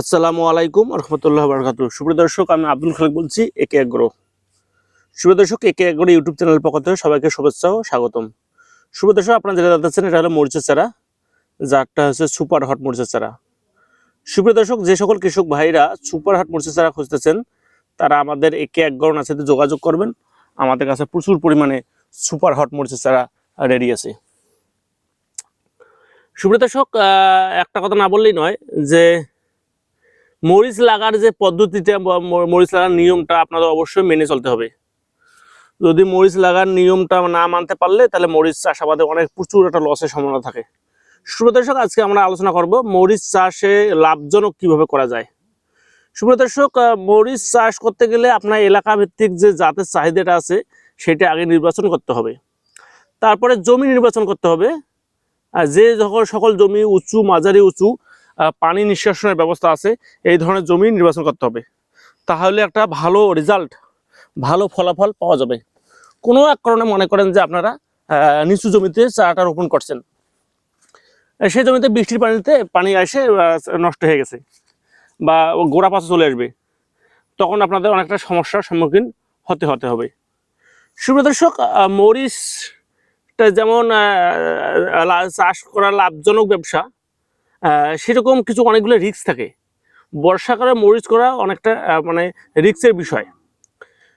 আসসালামু আলাইকুম রহমতুল্লাহ বরকাত সুপ্রিয় দর্শক, আমি আব্দুল খালেক বলছি, একে এগ্রো। সুপ্রিয় দর্শক, একে এগ্রো ইউটিউব চ্যানেলের পক্ষ থেকে সবাইকে শুভেচ্ছা ও স্বাগতম। সুপ্রিয় দর্শক, আপনারা যেটা জানতেছেন এটা হলো মরিচের চারা, যারটা হচ্ছে সুপার হট মরিচের চারা। সুপ্রিয় দর্শক, যে সকল কৃষক ভাইরা সুপার হট মরিচের চারা খুঁজতেছেন, তারা আমাদের একে এগ্রোর সাথে যোগাযোগ করবেন। আমাদের কাছে প্রচুর পরিমাণে সুপার হট মরিচের চারা রেডি আছে। সুপ্রিয় দর্শক একটা কথা না বললেই নয় যে মরিচ লাগার যে পদ্ধতিটা বা মরিচ লাগার নিয়মটা আপনাদের অবশ্যই মেনে চলতে হবে। যদি মরিচ লাগার নিয়মটা না মানতে পারলে তাহলে মরিচ চাষাবাদে অনেক প্রচুর একটা লসের সম্ভাবনা থাকে। সুপ্রদর্শক আজকে আমরা আলোচনা করব মরিচ চাষে লাভজনক কীভাবে করা যায়। সুপ্রদর্শক মরিচ চাষ করতে গেলে আপনার এলাকা ভিত্তিক যে জাতের চাহিদাটা আছে, সেটা আগে নির্বাচন করতে হবে। তারপরে জমি নির্বাচন করতে হবে। আর যে সকল সকল জমি উঁচু, মাঝারি, উঁচু পানি নিষ্কাশনের ব্যবস্থা আছে, এই ধরনের জমি নির্বাচন করতে হবে। তাহলে একটা ভালো রেজাল্ট ভালো ফলাফল পাওয়া যাবে। কোনো এক কারণে মনে করেন যে আপনারা নিচু জমিতে চারাটা রোপণ করছেন। সেই জমিতে বৃষ্টির পানিতে পানি এসে নষ্ট হয়ে গেছে বা গোড়া পাশে চলে আসবে। তখন আপনাদের অনেকটা সমস্যার সম্মুখীন হতে হতে হবে। সুপ্রদর্শক মরিচটা যেমন চাষ করা লাভজনক ব্যবসা সেরকম কিছু অনেকগুলো রিক্স থাকে। বর্ষাকালে মরিচ করা অনেকটা মানে রিস্কের বিষয়।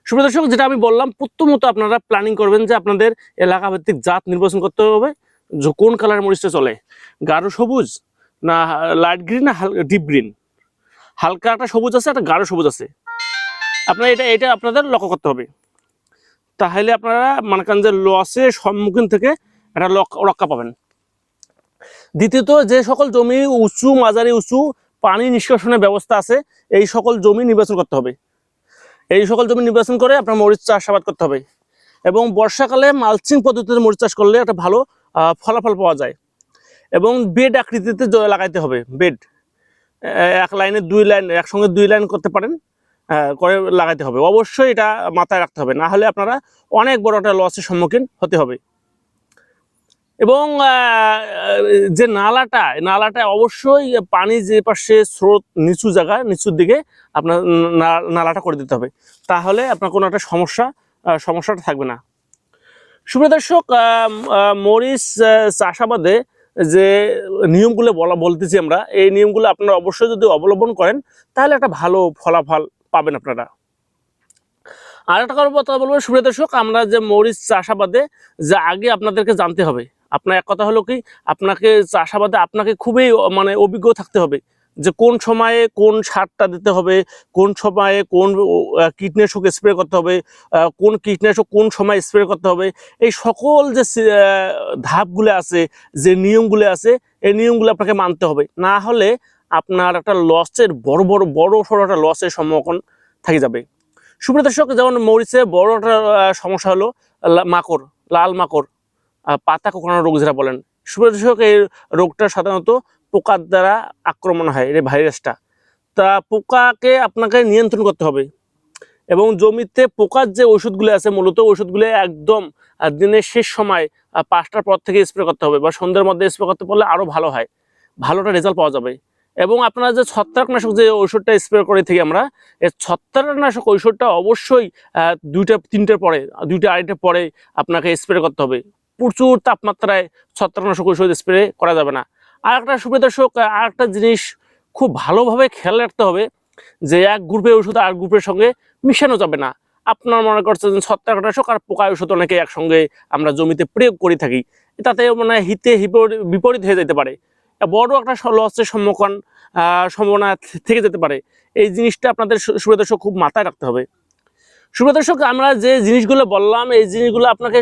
সুপ্রদর্শক যেটা আমি বললাম, প্রথমত আপনারা প্ল্যানিং করবেন যে আপনাদের এলাকা ভিত্তিক জাত নির্বাচন করতে হবে, যে কোন কালার মরিচটা চলে। গাঢ় সবুজ না লাইট গ্রিন না ডিপ গ্রিন হালকা একটা সবুজ আছে, একটা গাঢ় সবুজ আছে। আপনার এটা এটা আপনাদের লক্ষ্য করতে হবে। তাহলে আপনারা মনে করেন যে লসের সম্মুখীন থেকে একটা রক্ষা পাবেন। দ্বিতীয়ত যে সকল জমি উঁচু মাঝারি উঁচু পানি নিষ্কাশনের ব্যবস্থা আছে এই সকল জমি নির্বাচন করতে হবে। এই সকল জমি নির্বাচন করে আপনার মরিচ চাষাবাদ করতে হবে এবং বর্ষাকালে মালচিং পদ্ধতিতে মরিচ চাষ করলে একটা ভালো ফলাফল পাওয়া যায় এবং বেড আকৃতিতে লাগাইতে হবে বেড। এক লাইনে দুই লাইন একসঙ্গে দুই লাইন করতে পারেন আহ, করে লাগাইতে হবে। অবশ্যই এটা মাথায় রাখতে হবে না হলে আপনারা অনেক বড় একটা লসের সম্মুখীন হতে হবে। এবং যে নালাটা নালাটা অবশ্যই পানি যে পাশে স্রোত নিচু জায়গা, নিচুর দিকে আপনার নালাটা করে দিতে হবে। তাহলে আপনার কোনো একটা সমস্যা সমস্যাটা থাকবে না। সুপ্রিয় দর্শক মরিচ চাষাবাদে যে নিয়মগুলো বলা, বলতেছি আমরা, এই নিয়মগুলো আপনারা অবশ্যই যদি অবলম্বন করেন, তাহলে একটা ভালো ফলাফল পাবেন আপনারা। আর একটা কথা বলব, সুপ্রিয় দর্শক, আমরা যে মরিচ চাষাবাদে যে আগে আপনাদেরকে জানতে হবে আপনার এক কথা হলো কি, আপনাকে চাষাবাদে আপনাকে খুবই মানে অভিজ্ঞ থাকতে হবে যে কোন সময়ে কোন সারটা দিতে হবে, কোন সময়ে কোন কীটনাশক স্প্রে করতে হবে কোন কীটনাশক কোন সময় স্প্রে করতে হবে, এই সকল যে ধাপগুলো আছে, যে নিয়মগুলো আছে, এই নিয়মগুলো আপনাকে মানতে হবে। না হলে আপনার একটা লসের বড় বড় বড় সড়ো একটা লসের সম্মুখীন থেকে যাবে। সুপ্রিয় দর্শক, যেমন মরিচে বড় একটা সমস্যা হলো মাকড়, লাল মাকড়। পাতা কোঁকড়ানো রোগ যেটা বলেন সুপ্রিয় এই রোগটা সাধারণত পোকার দ্বারা আক্রমণ হয়, এই ভাইরাসটা। তা পোকাকে আপনাকে নিয়ন্ত্রণ করতে হবে। এবং জমিতে পোকার যে ওষুধগুলো আছে, মূলত ওষুধগুলো একদম দিনের শেষ সময় পাঁচটার পর থেকে স্প্রে করতে হবে বা সন্ধ্যের মধ্যে স্প্রে করতে পারলে আরও ভালো হয়। ভালোটা রেজাল্ট পাওয়া যাবে। এবং আপনারা যে ছত্রাকনাশক যে ওষুধটা স্প্রে করে থাকি আমরা, এই ছত্রাকনাশক ঔষধটা অবশ্যই দুইটা, তিনটের পরে, দুইটা আড়াইটার পরে আপনাকে স্প্রে করতে হবে। প্রচুর তাপমাত্রায় ছত্রাকনাশক ঔষধ স্প্রে করা যাবে না। আর একটা সুবিদর্শক আর একটা জিনিস খুব ভালোভাবে খেয়াল রাখতে হবে যে এক গ্রুপের ওষুধ আর গ্রুপের সঙ্গে মিশানো যাবে না। আপনার মনে করছেন ছত্রাকনাশক আর পোকা ওষুধ অনেকে একসঙ্গে আমরা জমিতে প্রয়োগ করে থাকি। তাতে মানে হিতে বিপরীত হয়ে যেতে পারে। বড় একটা লসের সম্মুখীন সম্ভাবনা থেকে যেতে পারে। এই জিনিসটা আপনাদের সু- সুবিদর্শক খুব মাথায় রাখতে হবে। সুবিদর্শক আমরা যে জিনিসগুলো বললাম, এই জিনিসগুলো আপনাকে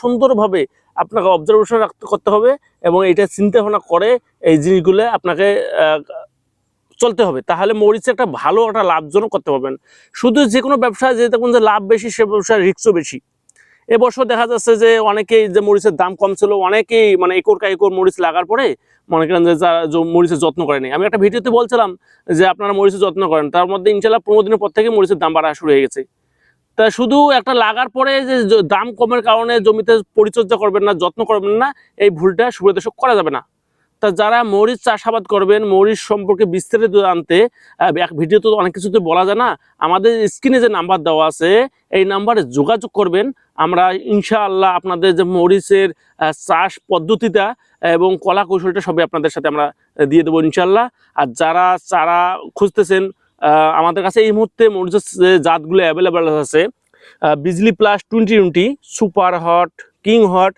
সুন্দরভাবে আপনাকে অবজারভেশন রাখতে করতে হবে এবং এটা চিন্তা ভাবনা করে এই জিনিসগুলো আপনাকে চলতে হবে। তাহলে মরিচে একটা ভালো, একটা লাভজনক করতে পারবেন। শুধু যে কোনো ব্যবসায় যে দেখুন যে লাভ বেশি, সে ব্যবসায় রিস্কও বেশি। এবছর দেখা যাচ্ছে যে অনেকেই যে মরিচের দাম কম ছিল, অনেকেই মানে একর কা একর মরিচ লাগার পরে মনে করেন যে যারা মরিচের যত্ন করেনি। আমি একটা ভিডিওতে বলছিলাম যে আপনারা মরিচের যত্ন করেন, তার মধ্যে ইনশাল্লাহ পনেরো দিনের পর থেকে মরিচের দাম বাড়া শুরু হয়ে গেছে। তা শুধু একটা লাগার পরে যে দাম কমের কারণে জমিতে পরিচর্যা করবেন না, যত্ন করবেন না, এই ভুলটা সুবিধা করা যাবে না। তা যারা মরিচ চাষাবাদ করবেন, মরিচ সম্পর্কে বিস্তারিত জানতে এক ভিডিওতে তো অনেক কিছু তো বলা যায় না, আমাদের স্ক্রিনে যে নাম্বার দেওয়া আছে, এই নাম্বারে যোগাযোগ করবেন। আমরা ইনশাআল্লাহ আপনাদের যে মরিচের চাষ পদ্ধতিটা এবং কলা কৌশলটা সবই আপনাদের সাথে আমরা দিয়ে দেবো ইনশাআল্লাহ। আর যারা চারা খুঁজতেছেন আমাদের কাছে এই মুহূর্তে মরিচের যে জাতগুলো অ্যাভেলেবেল আছে Bijli plus twenty twenty super hot king hot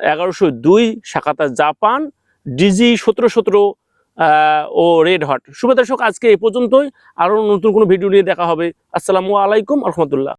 এগারোশো দুই শাখাতা জাপান ডিজি সতেরো সতেরো ও রেড হট শুভ দর্শক আজকে এই পর্যন্তই। আরও নতুন কোনো ভিডিও নিয়ে দেখা হবে। আসসালামু আলাইকুম রহমতুল্লাহ